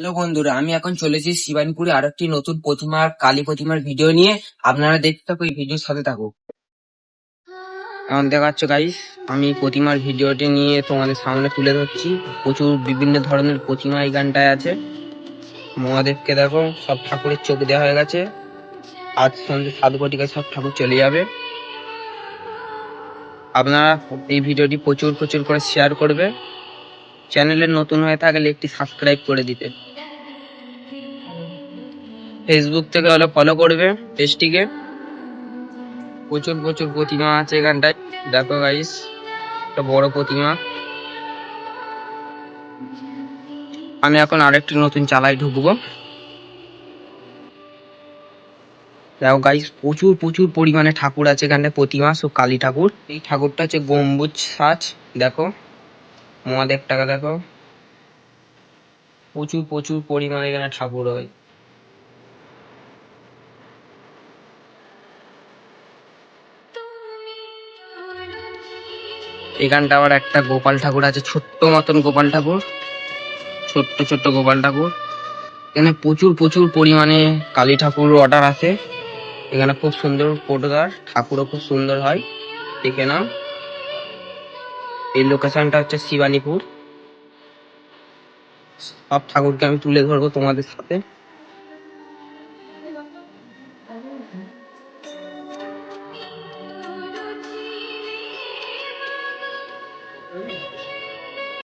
Hello বন্ধুরা, আমি এখন চলেছি শিবানপুরে আরও একটি নতুন প্রতিমার কালী প্রতিমার ভিডিও নিয়ে। আপনারা দেখতে থাকো এই ভিডিওর সাথে থাকো এখন দেখাচ্ছ গাইস আমি প্রতিমার ভিডিওটি নিয়ে তোমাদের সামনে তুলে ধরছি। প্রচুর বিভিন্ন ধরনের প্রতিমা এই গানটায় আছে। মহাদেবকে দেখো, সব ঠাকুরের চোখ দেওয়া হয়ে গেছে। আজ সন্ধ্যে সাত কোটিকায় সব ঠাকুর চলে যাবে। আপনারা এই ভিডিওটি প্রচুর প্রচুর করে শেয়ার করবে। চ্যানেলে নতুন হয়ে থাকলে একটি সাবস্ক্রাইব করে দিতে। ফেসবুক থেকে হলে ফলো করবে পেজটিকে। প্রচুর প্রচুর প্রতিমা আছে এখানটায়। দেখো গাইস একটা বড় প্রতিমা। আমি এখন আরেকটি নতুন চালায় ঢুকবো। দেখো গাইস প্রচুর প্রচুর পরিমাণে ঠাকুর আছে এখানে প্রতিমা সব কালী ঠাকুর। এই ঠাকুরটা হচ্ছে গম্বুজ সাজ, দেখো। মহাদেবটাকে দেখো। প্রচুর প্রচুর পরিমাণে এখানে ঠাকুর হয়। এখানটা আবার একটা গোপাল ঠাকুর আছে, ছোট্ট মতন গোপাল ঠাকুর, ছোট্ট ছোট্ট গোপাল ঠাকুর। এখানে প্রচুর প্রচুর পরিমাণে কালী ঠাকুর অর্ডার আছে। এখানে খুব সুন্দর ফটোদার ঠাকুরও খুব সুন্দর হয়। দেখে নাও। এই লোকেশনটা হচ্ছে শিবানীপুর। সব ঠাকুরকে আমি তুলে ধরবো তোমাদের সাথে। Ooh.